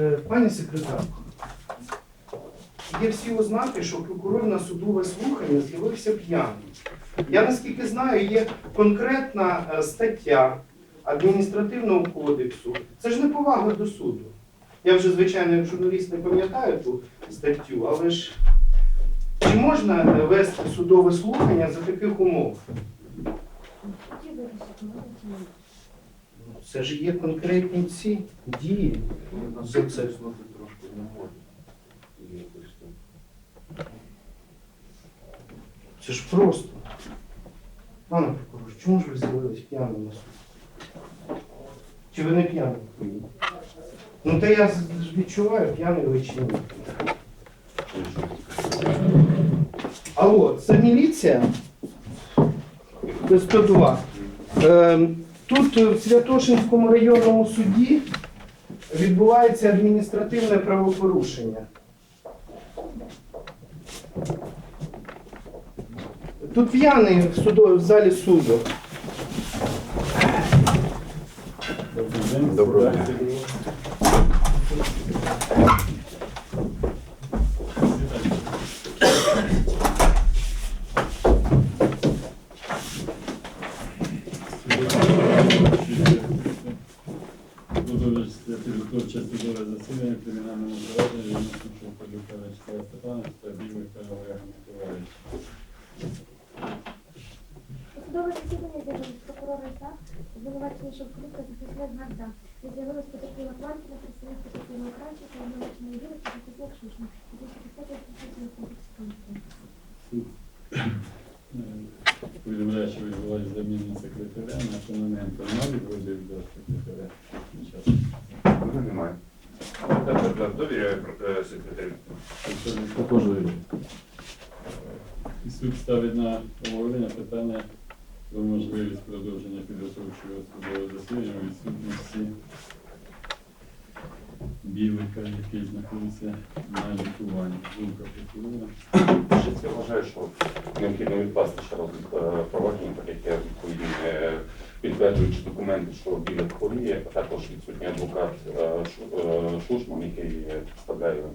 Е, Пані секретарко, є всі ознаки, що прокурор на судове слухання з'явився п'яним. Я наскільки знаю, є конкретна е, стаття адміністративного кодексу. Це ж не повага до суду. Я вже, звичайно, як журналіст не пам'ятаю ту статтю, але ж чи можна е, вести судове слухання за таких умов? Ну, Це ж є конкретні ці дії. За це. трошки не можна. Це ж просто. Пане прокурор, чому ж ви з'явились п'яним на суд? Чи ви не п'яний? Ну та я ж відчуваю, п'яний ви чи ні. Алло, це міліція? Це 102. Ем, Тут е, в Святошинському районному суді відбувається адміністративне правопорушення. Тут п'яний в, в залі суду. Доброго дня. Продовжується підготовче судове засідання в кримінальному провадженні відносно Шовкалюка Вячеслава Степановича та Білика Олега Миколаївича. Судове засідання з'явились прокурори САП, обвинувачення Шовкрюка, захисник Гарда. Не з'явилась потерпіла Планкіна, представник потерпілого Кравченка, обвинувачений Юрик та захисник Шушна. Які підписати адміністративного комплексу комісії. Суд е, повідомляє, що відбувається заміна секретаря, на Кононенко не відводив до секретаря. Час. Мене немає. Так, так, так, довіряю е, секретарю. Також І суд ставить на обговорення питання про можливість продовження підготовчого судового засідання відсутності білика, який знаходиться на лікуванні. Думка прокурора. Я вважаю, що необхідно відкласти ще раз е, провадження, так як я відповідні е, підтверджуючи документи, що біля хворіє, а також відсутній адвокат е, Шушман, який представляє його.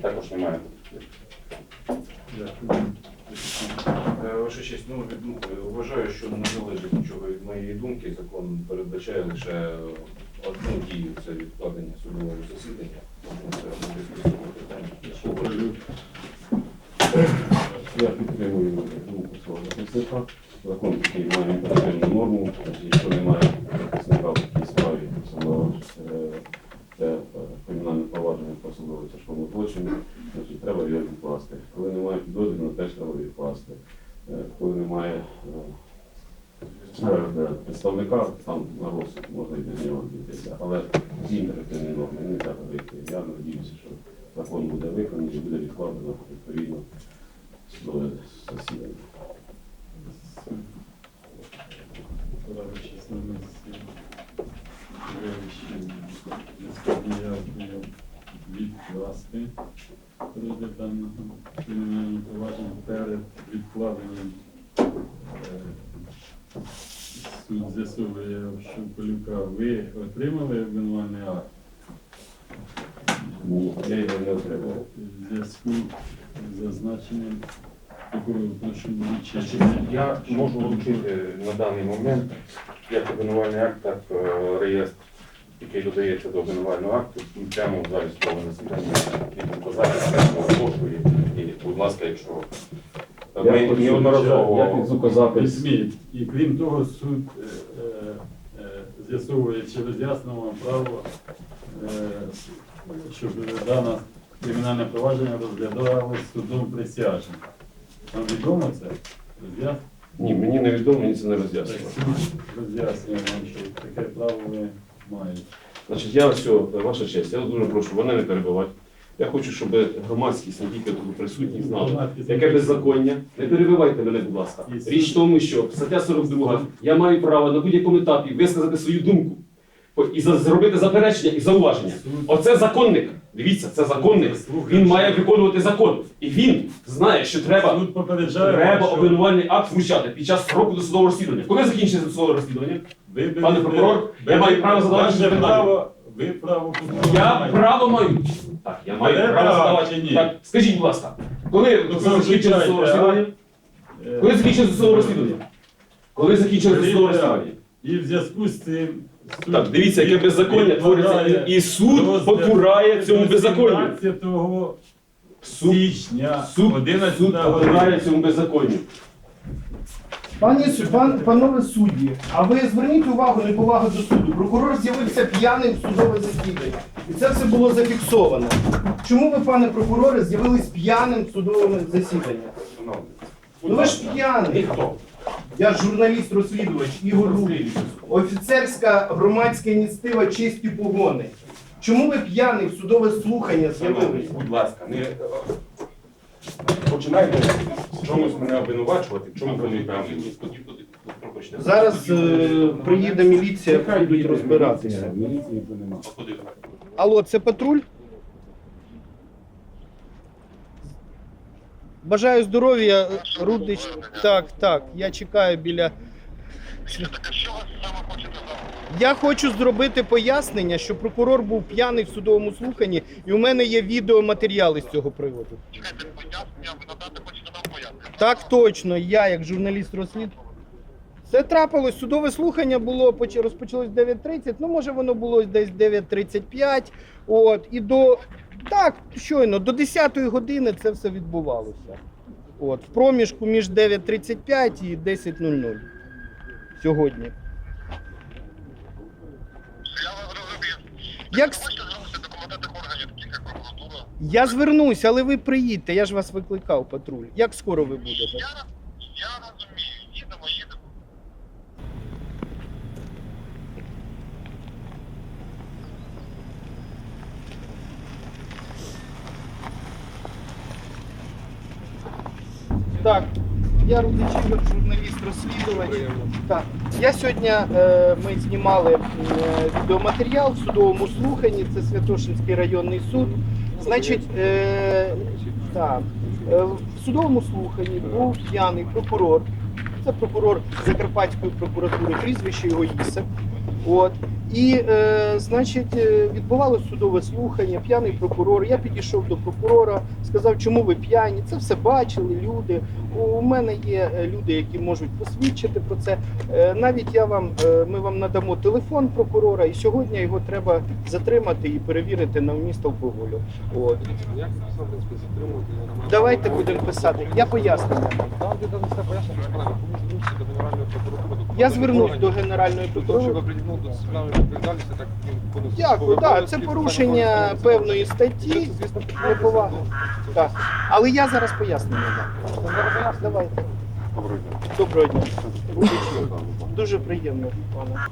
Також немає. Дякую. Ваша честь, ну від- вважаю, що не залежить нічого від моєї думки. Закон передбачає лише одну дію це відкладення судового засідання. Тому це буде стосовно питання. Я підтримую думку свого захисника. Закон такий має імперативну норму, якщо немає захисника в такій справі, е, це е, кримінальне провадження по особливо тяжкому злочину, значить треба його відкласти. Коли немає підозрюваного, теж треба відкласти. Е, Коли немає представника, там на розсуд можна без нього обійтися. Але ці імперативні норми не треба вийти. Я надіюся, що закон буде виконаний і буде відкладено відповідно судове засідання. Несподівано відкласти розгляд даного кримінального провадження перед відкладенням. е, Суд з'ясовує, що ви отримали обвинувальний акт Ні, я його не отримав. в зв'язку з зазначеним такою прошу Значить. Я можу вручити на даний момент як обвинувальний акт, так е, реєстр, який додається до обвинувального акту, прямо в залі судового засідання і показати прямо. І, будь ласка, якщо ми хочу- Я неодноразово під звукозапис. Письмі. І крім того, суд е, е, з'ясовує, чи роз'яснено право, е, щоб дане кримінальне провадження розглядалося судом присяжним. Вам відомо це? Роз'яснено? Ні, мені не відомо, мені це не роз'яснює. суд що таке право ви маєте. Значить, я все, ваша честь, я дуже прошу, мене не перебивати. Я хочу, щоб громадськість, не тільки тут присутні, знали, яке беззаконня. Не перебивайте мене, будь ласка. Річ в тому, що стаття 42, я маю право на будь-якому етапі висказати свою думку і зробити заперечення і зауваження. Оце законник. Дивіться, це законник. Він має виконувати закон. І він знає, що треба Треба обвинувальний акт вручати під час строку досудового розслідування. Коли закінчиться досудове розслідування? Пане прокурор, я маю право задавати право, ви право Я право маю. Так, я маю Мене право право задавати. чи ні? Так, скажіть, будь ласка, коли Ну, закінчилось звичайно, судове а? розслідування? Е, Коли закінчилось судове розслідування? Коли судове Дивіться, розслідування? І в зв'язку з цим суд Так, дивіться, яке беззаконня твориться, відкладає і- суд розгляд цьому до беззаконню. 17 Суд, січня, суд, 11 суд потурає цьому беззаконню. Пані пан, панове судді, а ви зверніть увагу неповагу до суду. Прокурор з'явився п'яним в судове засідання. І це все було зафіксовано. Чому ви, пане прокуроре, з'явились п'яним в судовому засіданні? Ну ви ж п'яний. Я журналіст-розслідувач Ігор Рулін. Офіцерська громадська ініціатива честі погони. Чому ви п'яний в судове слухання з'явились? будь ласка, не е, починайте в чомусь мене обвинувачувати, в чому ви не впевнені. Зараз е, приїде міліція, будуть розбиратися. Міліції вже немає. Алло, це патруль? Бажаю здоров'я, Рудич. Так, так, я чекаю біля. Я хочу зробити пояснення, що прокурор був п'яний в судовому слуханні, і у мене є відеоматеріали з цього приводу. Так точно, я як журналіст розслід. Це трапилось. Судове слухання було розпочалось 9.30, ну може воно було десь 9.35. От, і до так, щойно, до 10 години це все відбувалося. От, в проміжку між 9.35 і 10.00 сьогодні. Як... Я звернусь, але ви приїдьте, я ж вас викликав, патруль. Як скоро ви будете? Я розумію, їдемо, Так, я Рудич Ігор, журналіст розслідувач. Так, я сьогодні е, ми знімали е, відеоматеріал в судовому слуханні. Це Святошинський районний суд. Значить, е, так, в судовому слуханні був п'яний прокурор. Це прокурор Закарпатської прокуратури, прізвище його Ісак. От. І, е, значить, е, відбувалося судове слухання, п'яний прокурор. Я підійшов до прокурора, сказав, чому ви п'яні. Це все бачили люди. У мене є е, люди, які можуть посвідчити про це. Е, Навіть я вам, е, ми вам надамо телефон прокурора, і сьогодні його треба затримати і перевірити на вміст алкоголю. От. Як це затримувати? Давайте будемо писати. Я пояснення. Там, пояснення, тому звернувся до Генеральної. Я прокуратури. Відповідальності, так Дякую, так, це порушення певної статті. неповага. Так. Але я зараз пояснення дам. Давайте. Доброго дня. Доброго дня. Дуже приємно, пане.